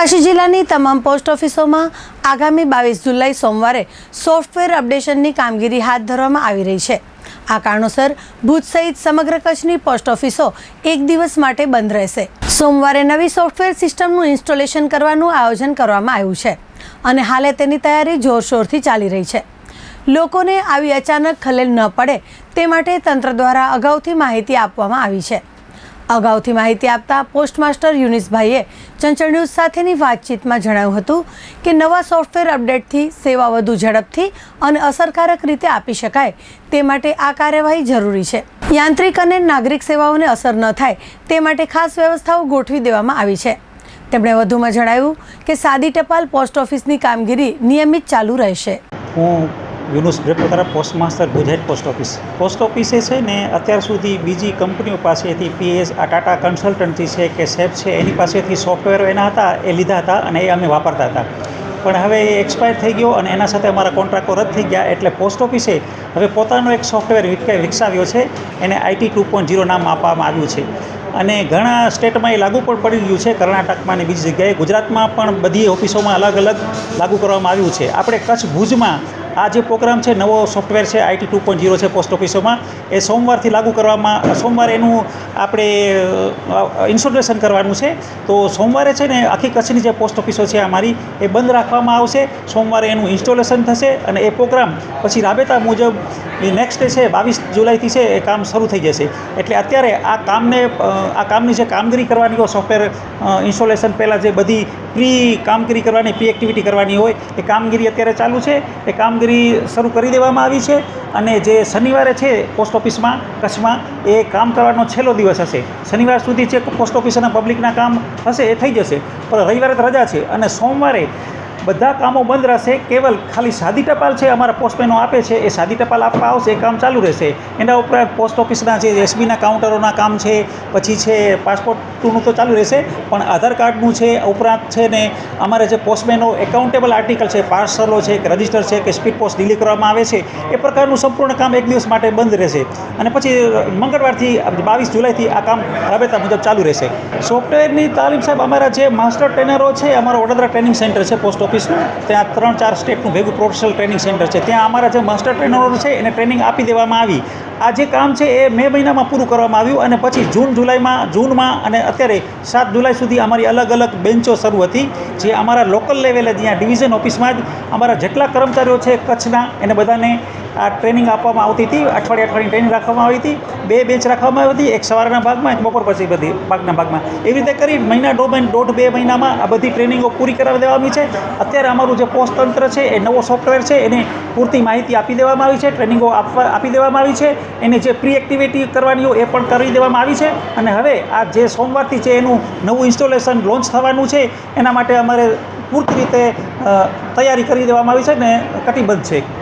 કચ્છ જિલ્લાની તમામ પોસ્ટ ઓફિસોમાં આગામી બાવીસ જુલાઈ સોમવારે સોફ્ટવેર અપડેશનની કામગીરી હાથ ધરવામાં આવી રહી છે. આ કારણોસર ભુજ સહિત સમગ્ર કચ્છની પોસ્ટ ઓફિસો એક દિવસ માટે બંધ રહેશે. સોમવારે નવી સોફ્ટવેર સિસ્ટમનું ઇન્સ્ટોલેશન કરવાનું આયોજન કરવામાં આવ્યું છે અને હાલે તેની તૈયારી જોરશોરથી ચાલી રહી છે. લોકોને આવી અચાનક ખલેલ ન પડે તે માટે તંત્ર દ્વારા અગાઉથી માહિતી આપવામાં આવી છે. અગાઉથી માહિતી આપતા પોસ્ટમાસ્ટર યુનિસભાઈએ ચંચળ ન્યૂઝ સાથેની વાતચીતમાં જણાવ્યું હતું કે નવા સોફ્ટવેર અપડેટથી સેવા વધુ ઝડપથી અને અસરકારક રીતે આપી શકાય તે માટે આ કાર્યવાહી જરૂરી છે. યાંત્રિક અને નાગરિક સેવાઓને અસર ન થાય તે માટે ખાસ વ્યવસ્થાઓ ગોઠવી દેવામાં આવી છે. તેમણે વધુમાં જણાવ્યું કે સાદી ટપાલ પોસ્ટ ઓફિસની કામગીરી નિયમિત ચાલુ રહેશે. હું Yunus બ્રેપોતારા post master Gujarat post office. Post ઓફિસે છે ને, અત્યાર સુધી બીજી કંપનીઓ પાસેથી પીએસ, આ ટાટા કન્સલ્ટન્સી છે કે સેફ છે, એની પાસેથી સોફ્ટવેર એના હતા, એ લીધા હતા અને એ અમે વાપરતા હતા. પણ હવે એ એક્સપાયર થઈ ગયો અને એના સાથે અમારા કોન્ટ્રાક્ટો રદ થઈ ગયા એટલે પોસ્ટ ઓફિસે હવે પોતાનો એક સોફ્ટવેર વિક- વિકસાવ્યો છે, એને આઈટી ટુ પોઈન્ટ ઝીરો નામ આપવામાં આવ્યું છે. અને ઘણા સ્ટેટમાં એ લાગુ પણ પડી ગયું છે, કર્ણાટકમાં અને બીજી જગ્યાએ. ગુજરાતમાં પણ બધી ઓફિસોમાં અલગ અલગ લાગુ કરવામાં આવ્યું છે. આપણે કચ્છ ભુજમાં આ જે પ્રોગ્રામ છે, નવો સોફ્ટવેર છે આઈટી ટુ પોઈન્ટ ઝીરો છે પોસ્ટ ઓફિસોમાં, એ સોમવારથી લાગુ કરવામાં, સોમવારે એનું આપણે ઇન્સ્ટોલેશન કરવાનું છે. તો સોમવારે છે ને, આખી કચ્છની જે પોસ્ટ ઓફિસો છે અમારી, એ બંધ રાખવામાં આવશે. સોમવારે એનું ઇન્સ્ટોલેશન થશે અને એ પ્રોગ્રામ પછી રાબેતા મુજબ, એ નેક્સ્ટ ડે છે, બાવીસ જુલાઈથી છે, એ કામ શરૂ થઈ જશે. એટલે અત્યારે આ કામને આ કામની જે કામગીરી કરવાની સોફ્ટવેર ઇન્સ્ટોલેશન પહેલાં જે બધી પ્રી કામગીરી કરવાની, પ્રી એક્ટિવિટી કરવાની હોય, એ કામગીરી અત્યારે ચાલુ છે. એ કામગીરી શરૂ કરી દેવામાં આવી છે અને જે શનિવારે છે પોસ્ટ ઓફિસમાં કચ્છમાં, એ કામ કરવાનો છેલ્લો દિવસ હશે. શનિવાર સુધી જે પોસ્ટ ઓફિસ અને પબ્લિકના કામ હશે એ થઈ જશે. પણ રવિવારે તો રજા છે અને સોમવારે બધા કામો બંધ રહેશે, કેવલ ખાલી સાદી ટપાલ છે અમારા પોસ્ટમેનો આપે છે, એ સાદી ટપાલ આપવા આવશે, એ કામ ચાલુ રહેશે. એના ઉપરાંત પોસ્ટ ઓફિસના જે એસબીના કાઉન્ટરોના કામ છે, પછી છે પાસપોર્ટનું તો ચાલુ રહેશે, પણ આધાર કાર્ડનું છે, ઉપરાંત છે ને અમારે જે પોસ્ટમેનો એકાઉન્ટેબલ આર્ટિકલ છે પાર્સલો છે કે રજિસ્ટર છે, કે સ્પીડ પોસ્ટ ડિલી કરવામાં આવે છે, એ પ્રકારનું સંપૂર્ણ કામ એક દિવસ માટે બંધ રહેશે. અને પછી મંગળવારથી બાવીસ જુલાઈથી આ કામ રાબેતા મુજબ ચાલુ રહેશે. સોફ્ટવેરની તાલીમ સાહેબ, અમારા જે માસ્ટર ટ્રેનરો છે, અમારો વડોદરા ટ્રેનિંગ સેન્ટર છે પોસ્ટ ઓફિસનું ત્યાં ત્રણ ચાર સ્ટેટનું ભેગું પ્રોફેશનલ ટ્રેનિંગ સેન્ટર છે. ત્યાં અમારા જે માસ્ટર ટ્રેનરો છે, એને ટ્રેનિંગ આપી દેવામાં આવી. આ જે કામ છે, એ મે મહિનામાં પૂરું કરવામાં આવ્યું અને પછી જૂન, જુલાઈમાં, જૂનમાં અને અત્યારે સાત જુલાઈ સુધી અમારી અલગ અલગ બેન્ચો શરૂ હતી, જે અમારા લોકલ લેવલે જ્યાં ડિવિઝન ઓફિસમાં જ અમારા જેટલા કર્મચારીઓ છે, કચ્છના, એને બધાને આ ટ્રેનિંગ આપવામાં આવતી હતી. અઠવાડિયે અઠવાડિયે ટ્રેનિંગ રાખવામાં આવી હતી. બે બેચ રાખવામાં આવી હતી. એક સવારના ભાગમાં, એક બપોર પછી બધી ભાગના ભાગમાં. એવી રીતે કરી મહિના દોઢ મહિના દોઢ બે મહિનામાં આ બધી ટ્રેનિંગો પૂરી કરાવી દેવાની છે. અત્યારે અમારું જે પોસ્ટ તંત્ર છે, એ નવો સોફ્ટવેર છે, એને પૂરતી માહિતી આપી દેવામાં આવી છે, ટ્રેનિંગો આપવા આપી દેવામાં આવી છે. એને જે પ્રી એક્ટિવિટી કરવાની હોય એ પણ કરી દેવામાં આવી છે. અને હવે આ જે સોમવારથી છે એનું નવું ઇન્સ્ટોલેશન લોન્ચ થવાનું છે, એના માટે અમારે પૂરતી રીતે તૈયારી કરી દેવામાં આવી છે ને કટિબદ્ધ છે.